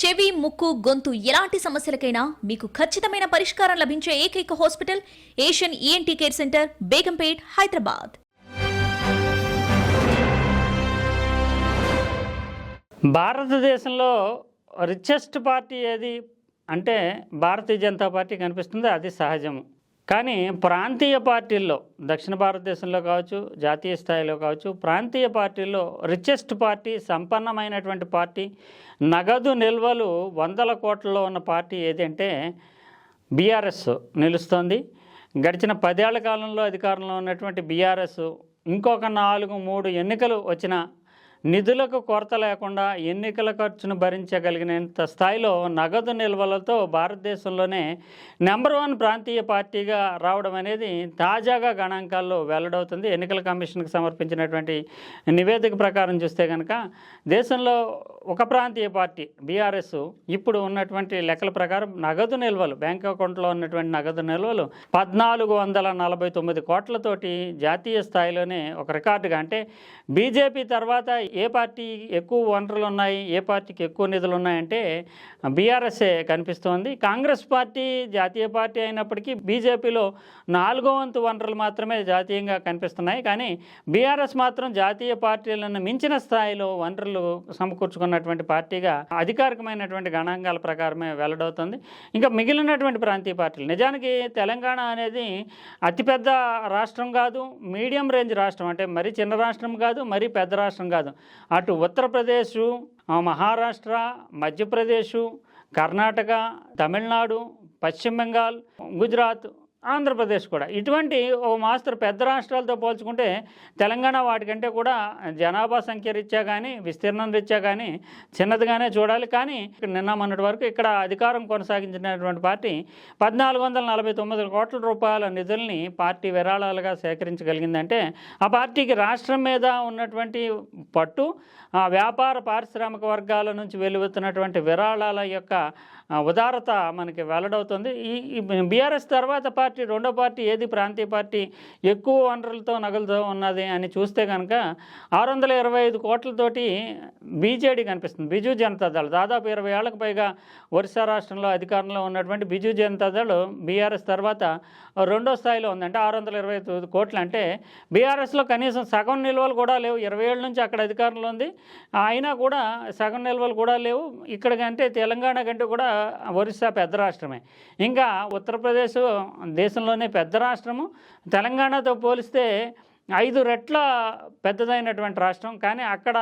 చెవి ముక్కు గొంతు ఎలాంటి సమస్యలకైనా మీకు ఖచ్చితమైన పరిష్కారం లభించే ఏకైక hospital Asian ENT care centre Begumpet Hyderabad. భారతదేశంలో రిచెస్ట్ పార్టీ ఏది? అంటే భారతీయ జనతా పార్టీ కనిపిస్తుంది అది సహజము. కానీ ప్రాంతీయ పార్టీల్లో దక్షిణ భారతదేశంలో కావచ్చు జాతీయ స్థాయిలో కావచ్చు ప్రాంతీయ పార్టీల్లో రిచెస్ట్ పార్టీ సంపన్నమైనటువంటి పార్టీ నగదు నిల్వలు వందల కోట్లలో ఉన్న పార్టీ ఏదంటే బీఆర్ఎస్ నిలుస్తోంది. గడిచిన పదేళ్ళ కాలంలో అధికారంలో ఉన్నటువంటి బీఆర్ఎస్ ఇంకొక నాలుగు మూడు ఎన్నికలు వచ్చిన నిధులకు కొరత లేకుండా ఎన్నికల ఖర్చును భరించగలిగినంత స్థాయిలో నగదు నిల్వలతో భారతదేశంలోనే నెంబర్ వన్ ప్రాంతీయ పార్టీగా రావడం అనేది తాజాగా గణాంకాల్లో వెల్లడవుతుంది. ఎన్నికల కమిషన్కి సమర్పించినటువంటి నివేదిక ప్రకారం చూస్తే కనుక దేశంలో ఒక ప్రాంతీయ పార్టీ బీఆర్ఎస్ ఇప్పుడు ఉన్నటువంటి లెక్కల ప్రకారం నగదు నిల్వలు బ్యాంక్ అకౌంట్లో ఉన్నటువంటి నగదు నిల్వలు పద్నాలుగు వందల నలభై తొమ్మిది కోట్లతోటి జాతీయ స్థాయిలోనే ఒక రికార్డుగా. అంటే బీజేపీ తర్వాత ఏ పార్టీ ఎక్కువ వనరులు ఉన్నాయి ఏ పార్టీకి ఎక్కువ నిధులు ఉన్నాయంటే బీఆర్ఎస్ఏ కనిపిస్తోంది. కాంగ్రెస్ పార్టీ జాతీయ పార్టీ అయినప్పటికీ బీజేపీలో నాలుగో వంతు వనరులు మాత్రమే జాతీయంగా కనిపిస్తున్నాయి. కానీ బీఆర్ఎస్ మాత్రం జాతీయ పార్టీలను మించిన స్థాయిలో వనరులు సమకూర్చుకున్నటువంటి పార్టీగా అధికారికమైనటువంటి గణాంకాల ప్రకారమే వెల్లడవుతుంది. ఇంకా మిగిలినటువంటి ప్రాంతీయ పార్టీలు నిజానికి తెలంగాణ అనేది అతిపెద్ద రాష్ట్రం కాదు మీడియం రేంజ్ రాష్ట్రం అంటే మరీ చిన్న రాష్ట్రం కాదు మరీ పెద్ద రాష్ట్రం కాదు. అటు ఉత్తరప్రదేశ్ మహారాష్ట్ర మధ్యప్రదేశ్ కర్ణాటక తమిళనాడు పశ్చిమ బెంగాల్ గుజరాత్ ఆంధ్రప్రదేశ్ కూడా. ఇటువంటి ఓ మాస్తరు పెద్ద రాష్ట్రాలతో పోల్చుకుంటే తెలంగాణ వాటికంటే కూడా జనాభా సంఖ్య రీత్యా కానీ విస్తీర్ణం రీత్యా కానీ చిన్నదిగానే చూడాలి. కానీ ఇక్కడ నిన్న మొన్నటి వరకు ఇక్కడ అధికారం కొనసాగించినటువంటి పార్టీ పద్నాలుగు వందల నలభై తొమ్మిది కోట్ల రూపాయల నిధుల్ని పార్టీ విరాళాలుగా సేకరించగలిగిందంటే ఆ పార్టీకి రాష్ట్రం మీద ఉన్నటువంటి పట్టు ఆ వ్యాపార పారిశ్రామిక వర్గాల నుంచి వెలువెత్తున్నటువంటి విరాళాల యొక్క ఉదారత మనకి వెల్లడవుతుంది. ఈ బీఆర్ఎస్ తర్వాత పార్టీ పార్టీ రెండో పార్టీ ఏది ప్రాంతీయ పార్టీ ఎక్కువ వనరులతో నగలతో ఉన్నది అని చూస్తే కనుక ఆరు వందల ఇరవై ఐదు కోట్లతోటి బీజేడీ కనిపిస్తుంది. బిజు జనతాదళ్ దాదాపు ఇరవై ఏళ్ళకు పైగా ఒరిస్సా రాష్ట్రంలో అధికారంలో ఉన్నటువంటి బిజు జనతాదళ్ బీఆర్ఎస్ తర్వాత రెండో స్థాయిలో ఉంది. అంటే ఆరు వందల ఇరవై ఐదు కోట్లు అంటే బీఆర్ఎస్లో కనీసం సగం నిల్వలు కూడా లేవు. ఇరవై ఏళ్ళ నుంచి అక్కడ అధికారంలో ఉంది. అయినా కూడా సగం నిల్వలు కూడా లేవు. ఇక్కడ కంటే తెలంగాణ కంటే కూడా ఒరిస్సా పెద్ద రాష్ట్రమే. ఇంకా ఉత్తరప్రదేశ్ దేశంలోనే పెద్ద రాష్ట్రము. తెలంగాణతో పోలిస్తే ఐదు రెట్ల పెద్దదైనటువంటి రాష్ట్రం. కానీ అక్కడ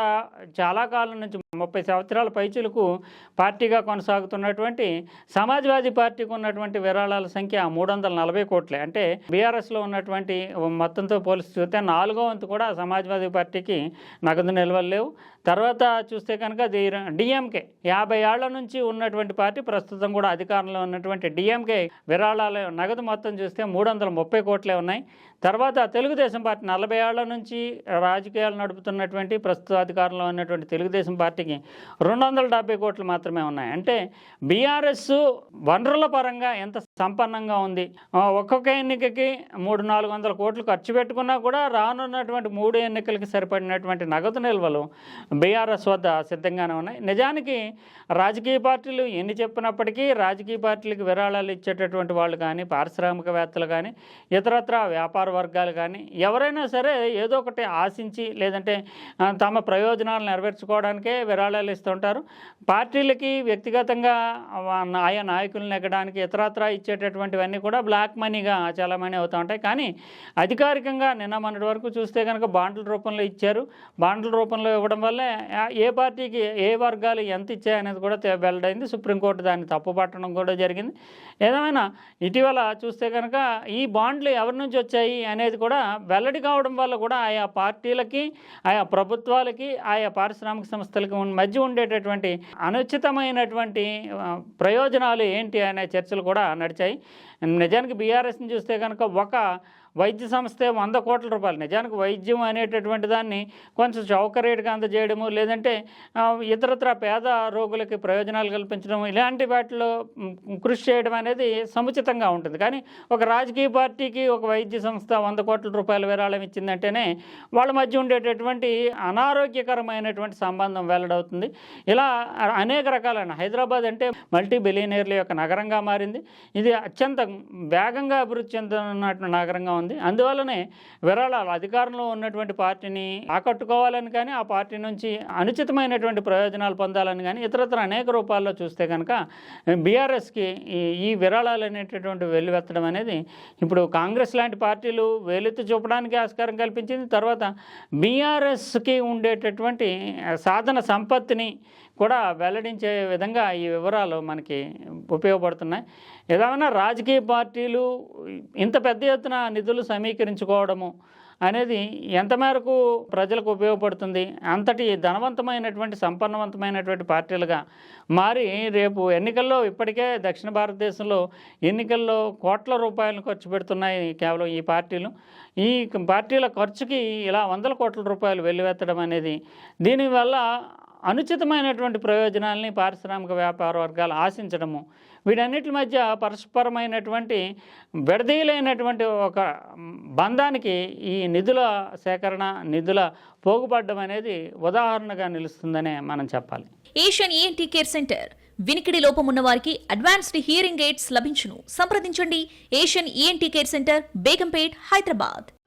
చాలా కాలం నుంచి ముప్పై సంవత్సరాల పైచులకు పార్టీగా కొనసాగుతున్నటువంటి సమాజ్వాదీ పార్టీకి ఉన్నటువంటి విరాళాల సంఖ్య మూడు వందల నలభై కోట్లే. అంటే బీఆర్ఎస్లో ఉన్నటువంటి మొత్తంతో పోలిసి చూస్తే నాలుగో వంతు కూడా సమాజ్వాదీ పార్టీకి నగదు నిల్వలు లేవు. తర్వాత చూస్తే కనుక డిఎంకే. యాభై ఏళ్ళ నుంచి ఉన్నటువంటి పార్టీ ప్రస్తుతం కూడా అధికారంలో ఉన్నటువంటి డిఎంకే విరాళాల నగదు మొత్తం చూస్తే మూడు వందల ముప్పై కోట్లే ఉన్నాయి. తర్వాత తెలుగుదేశం పార్టీ నలభై ఏళ్ళ నుంచి రాజకీయాలు నడుపుతున్నటువంటి ప్రస్తుత అధికారంలో ఉన్నటువంటి తెలుగుదేశం పార్టీకి రెండు వందల డెబ్బై కోట్లు మాత్రమే ఉన్నాయి. అంటే బీఆర్ఎస్ వనరుల పరంగా ఎంత సంపన్నంగా ఉంది. ఒక్కొక్క ఎన్నికకి మూడు నాలుగు వందల కోట్లు ఖర్చు పెట్టుకున్నా కూడా రానున్నటువంటి మూడు ఎన్నికలకి సరిపడినటువంటి నగదు నిల్వలు బీఆర్ఎస్ వద్ద సిద్ధంగానే ఉన్నాయి. నిజానికి రాజకీయ పార్టీలు ఎన్ని చెప్పినప్పటికీ రాజకీయ పార్టీలకు విరాళాలు ఇచ్చేటటువంటి వాళ్ళు కానీ పారిశ్రామికవేత్తలు కానీ ఇతరత్ర వ్యాపార వర్గాలు కానీ ఎవరైనా సరే ఏదో ఒకటి ఆశించి లేదంటే తమ ప్రయోజనాలు నెరవేర్చుకోవడానికే విరాళాలు ఇస్తుంటారు. పార్టీలకి వ్యక్తిగతంగా ఆయా నాయకులను ఎక్కడానికి ఇతరత్ర ఇచ్చేటటువంటివన్నీ కూడా బ్లాక్ మనీగా చాలామణి అవుతూ ఉంటాయి. కానీ అధికారికంగా నిన్న మొన్నటి వరకు చూస్తే కనుక బాండ్ల రూపంలో ఇచ్చారు. బాండ్ల రూపంలో ఇవ్వడం వల్లే ఏ పార్టీకి ఏ వర్గాలు ఎంత ఇచ్చాయనేది కూడా వెల్లడైంది. సుప్రీంకోర్టు దాన్ని తప్పుపట్టడం కూడా జరిగింది. ఏదేమైనా ఇటీవల చూస్తే కనుక ఈ బాండ్లు ఎవరి నుంచి వచ్చాయి అనేది కూడా వెల్లడి కావడం వల్ల కూడా ఆయా పార్టీలకి ఆయా ప్రభుత్వాలకి ఆయా పారిశ్రామిక సంస్థలకి మధ్య ఉండేటటువంటి అనుచితమైనటువంటి ప్రయోజనాలు ఏంటి అనే చర్చలు కూడా నడిచాయి. నిజానికి బీఆర్ఎస్ని చూస్తే కనుక ఒక వైద్య సంస్థే వంద కోట్ల రూపాయలు. నిజానికి వైద్యం అనేటటువంటి దాన్ని కొంచెం చౌక రేటుగా అందజేయడము లేదంటే ఇతరత్ర పేద రోగులకి ప్రయోజనాలు కల్పించడం ఇలాంటి వాటిలో కృషి చేయడం అనేది సముచితంగా ఉంటుంది. కానీ ఒక రాజకీయ పార్టీకి ఒక వైద్య సంస్థ వంద కోట్ల రూపాయల విరాళం ఇచ్చిందంటేనే వాళ్ళ మధ్య ఉండేటటువంటి అనారోగ్యకరమైనటువంటి సంబంధం వెల్లడవుతుంది. ఇలా అనేక రకాలైన హైదరాబాద్ అంటే మల్టీ బిలియనీర్ల యొక్క నగరంగా మారింది. ఇది అత్యంత వేగంగా అభివృద్ధి చెందుతున్నటువంటి నగరంగా ఉంది. అందువల్లనే విరాళాలు అధికారంలో ఉన్నటువంటి పార్టీని ఆకట్టుకోవాలని కానీ ఆ పార్టీ నుంచి అనుచితమైనటువంటి ప్రయోజనాలు పొందాలని కానీ ఇతరత్ర అనేక రూపాల్లో చూస్తే కనుక బీఆర్ఎస్కి ఈ ఈ విరాళాలు అనేటటువంటి వెల్లువెత్తడం అనేది ఇప్పుడు కాంగ్రెస్ లాంటి పార్టీలు వేలెత్తి చూపడానికి ఆస్కారం కల్పించింది. తర్వాత బీఆర్ఎస్కి ఉండేటటువంటి సాధన సంపత్తిని కూడా వెల్లడించే విధంగా ఈ వివరాలు మనకి ఉపయోగపడుతున్నాయి. ఏదైనా రాజకీయ పార్టీలు ఇంత పెద్ద ఎత్తున నిధులు సమీకరించుకోవడము అనేది ఎంత మేరకు ప్రజలకు ఉపయోగపడుతుంది అంతటి ధనవంతమైనటువంటి సంపన్నవంతమైనటువంటి పార్టీలుగా మారి రేపు ఎన్నికల్లో ఇప్పటికే దక్షిణ భారతదేశంలో ఎన్నికల్లో కోట్ల రూపాయలు ఖర్చు పెడుతున్నాయి కేవలం ఈ పార్టీలు. ఈ పార్టీల ఖర్చుకి ఇలా వందల కోట్ల రూపాయలు వెల్లువెత్తడం అనేది దీనివల్ల అనుచితమైనటువంటి ప్రయోజనాల్ని పారిశ్రామిక వ్యాపార వర్గాలు ఆశించడము. వీటన్నిటి మధ్య పరస్పరమైనటువంటి విడదీలైనటువంటి ఒక బంధానికి ఈ నిధుల సేకరణ నిధుల పోగుపడడం అనేది ఉదాహరణగా నిలుస్తుందనే మనం చెప్పాలి. ఏషియన్ ఈఎన్టీ కేర్ సెంటర్ వినికిడి లోపం ఉన్న వారికి అడ్వాన్స్డ్ హియరింగ్ ఎయిడ్స్ లభించును. సంప్రదించండి. Asian ENT care centre Begumpet Hyderabad.